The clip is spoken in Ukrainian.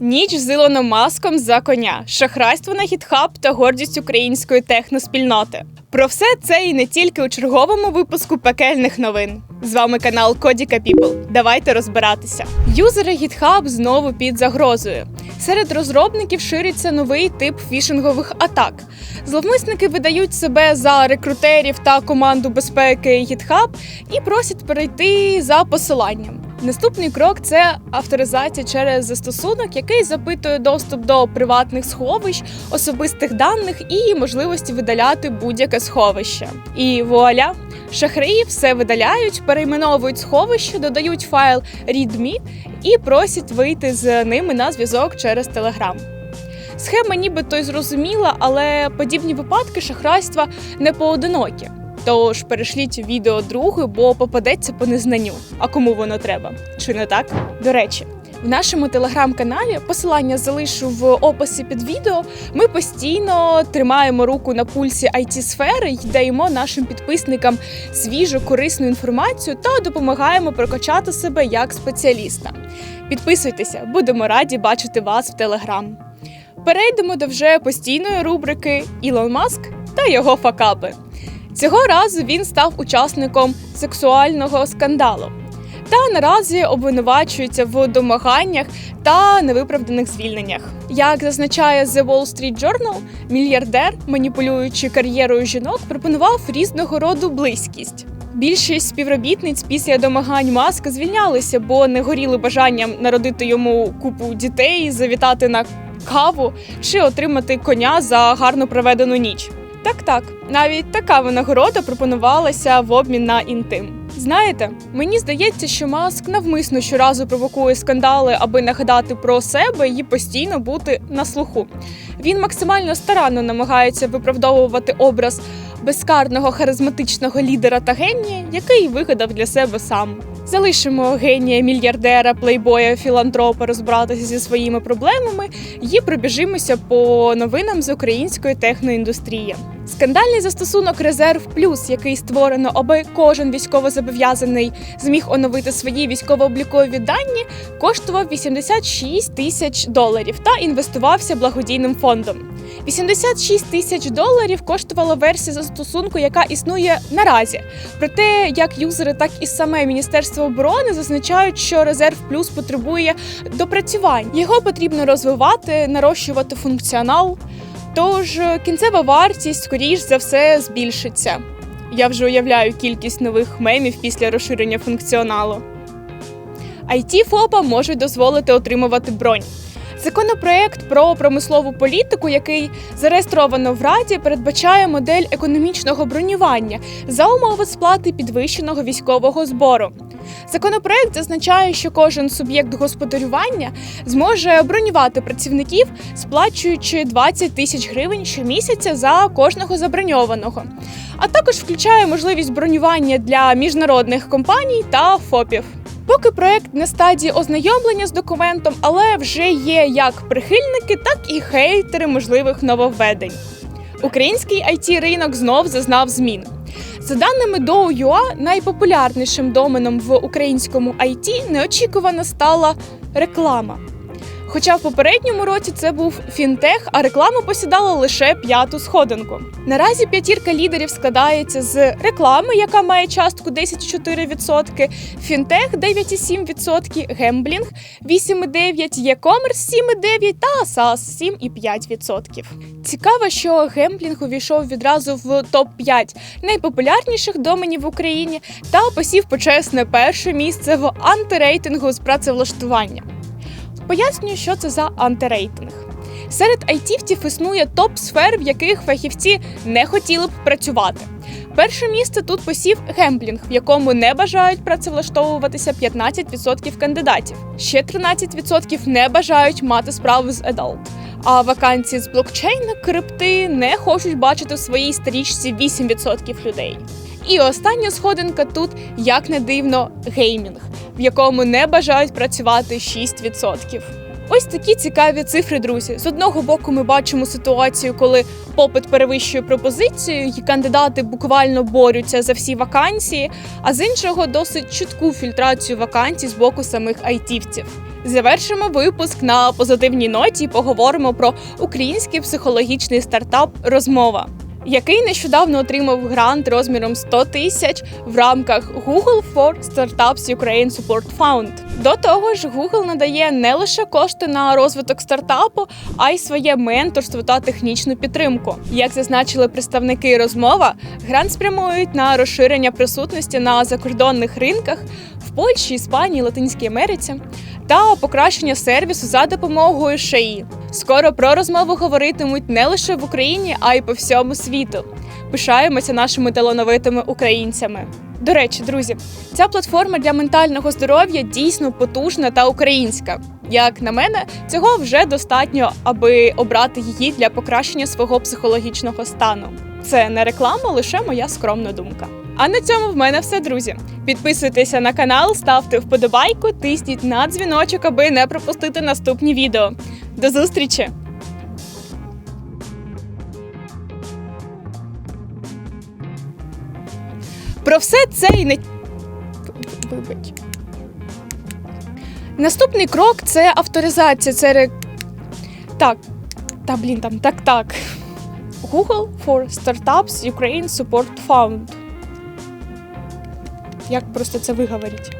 Ніч з Ілоном Маском за коня, шахрайство на гітхаб та гордість української техноспільноти. Про все це і не тільки у черговому випуску пекельних новин. З вами канал Кодіка People. Давайте розбиратися. Юзери GitHub знову під загрозою. Серед розробників шириться новий тип фішингових атак. Зловмисники видають себе за рекрутерів та команду безпеки GitHub і просять перейти за посиланням. Наступний крок це авторизація через застосунок, який запитує доступ до приватних сховищ, особистих даних і можливості видаляти будь-яке сховище. І вуаля! Шахраї все видаляють, перейменовують сховище, додають файл readme і просять вийти з ними на зв'язок через Telegram. Схема нібито й зрозуміла, але подібні випадки шахрайства не поодинокі. Тож перешліть відео другу, бо попадеться по незнанню. А кому воно треба? Чи не так? До речі, в нашому телеграм-каналі посилання залишу в описі під відео. Ми постійно тримаємо руку на пульсі it сфери й даємо нашим підписникам свіжу корисну інформацію та допомагаємо прокачати себе як спеціаліста. Підписуйтеся, будемо раді бачити вас в телеграм. Перейдемо до вже постійної рубрики Ілон Маск та його факапи. Цього разу він став учасником сексуального скандалу та наразі обвинувачується в домаганнях та невиправданих звільненнях. Як зазначає The Wall Street Journal, мільярдер, маніпулюючи кар'єрою жінок, пропонував різного роду близькість. Більшість співробітниць після домагань маска звільнялися, бо не горіли бажанням народити йому купу дітей, завітати на каву чи отримати коня за гарно проведену ніч. Так, так, навіть така винагорода пропонувалася в обмін на інтим. Знаєте, мені здається, що маск навмисно щоразу провокує скандали, аби нагадати про себе і постійно бути на слуху. Він максимально старанно намагається виправдовувати образ безкарного харизматичного лідера та генія, який вигадав для себе сам. Залишимо генія, мільярдера, плейбоя, філантропа розбиратися зі своїми проблемами і пробіжимося по новинам з української техноіндустрії. Скандальний застосунок Резерв Плюс, який створено, аби кожен військовозобов'язаний зміг оновити свої військово-облікові дані, коштував 86 тисяч доларів та інвестувався благодійним фондом. 86 тисяч доларів коштувала версія застосунку, яка існує наразі. Проте як юзери, так і саме Міністерство оборони зазначають, що резерв плюс потребує допрацювань. Його потрібно розвивати, нарощувати функціонал. Тож кінцева вартість, скоріш за все, збільшиться. Я вже уявляю кількість нових мемів після розширення функціоналу. it ФОПа можуть дозволити отримувати бронь. Законопроект про промислову політику, який зареєстровано в Раді, передбачає модель економічного бронювання за умови сплати підвищеного військового збору. Законопроект зазначає, що кожен суб'єкт господарювання зможе бронювати працівників, сплачуючи 20 тисяч гривень щомісяця за кожного заброньованого, а також включає можливість бронювання для міжнародних компаній та ФОПів. Поки проект на стадії ознайомлення з документом, але вже є як прихильники, так і хейтери можливих нововведень. Український it ринок знов зазнав змін. За даними DoUA, найпопулярнішим доменом в українському IT неочікувано стала реклама. Хоча в попередньому році це був фінтех, а реклама посідала лише п'яту сходинку. Наразі п'ятірка лідерів складається з реклами, яка має частку 10,4%, фінтех 9,7%, гемблінг 8,9%, e-commerce 7,9% та SaaS 7,5%. Цікаво, що гемблінг увійшов відразу в топ-5 найпопулярніших доменів в Україні та посів почесне перше місце в антирейтингу з працевлаштування. Пояснюю, що це за антирейтинг. Серед айтівців існує топ сфер, в яких фахівці не хотіли б працювати. Перше місце тут посів гемблінг, в якому не бажають працевлаштовуватися 15% кандидатів. Ще 13% не бажають мати справу з adult. А вакансії з блокчейна крипти не хочуть бачити в своїй стрічці 8% людей. І остання сходинка тут, як не дивно, геймінг, в якому не бажають працювати 6%. Ось такі цікаві цифри, друзі. З одного боку, ми бачимо ситуацію, коли попит перевищує пропозицію, і кандидати буквально борються за всі вакансії, а з іншого досить чітку фільтрацію вакансій з боку самих айтівців. Завершимо випуск на позитивній ноті. і Поговоримо про український психологічний стартап Розмова, який нещодавно отримав грант розміром 100 тисяч в рамках Google for Startups Ukraine Support Fund. До того ж, Google надає не лише кошти на розвиток стартапу, а й своє менторство та технічну підтримку. Як зазначили представники розмова, грант спрямують на розширення присутності на закордонних ринках в Польщі, Іспанії, Латинській Америці та покращення сервісу за допомогою ШАІ. Скоро про розмову говоритимуть не лише в Україні, а й по всьому світу. Пишаємося нашими талановитими українцями. До речі, друзі, ця платформа для ментального здоров'я дійсно потужна та українська. Як на мене, цього вже достатньо, аби обрати її для покращення свого психологічного стану. Це не реклама, лише моя скромна думка. А на цьому в мене все, друзі. Підписуйтеся на канал, ставте вподобайку, тисніть на дзвіночок, аби не пропустити наступні відео. До зустрічі! Про все це і не. Наступний крок це авторизація. Це ре... Так. Та блін, там так так. Google for Startups Ukraine Support Fund. Як просто це виговорити?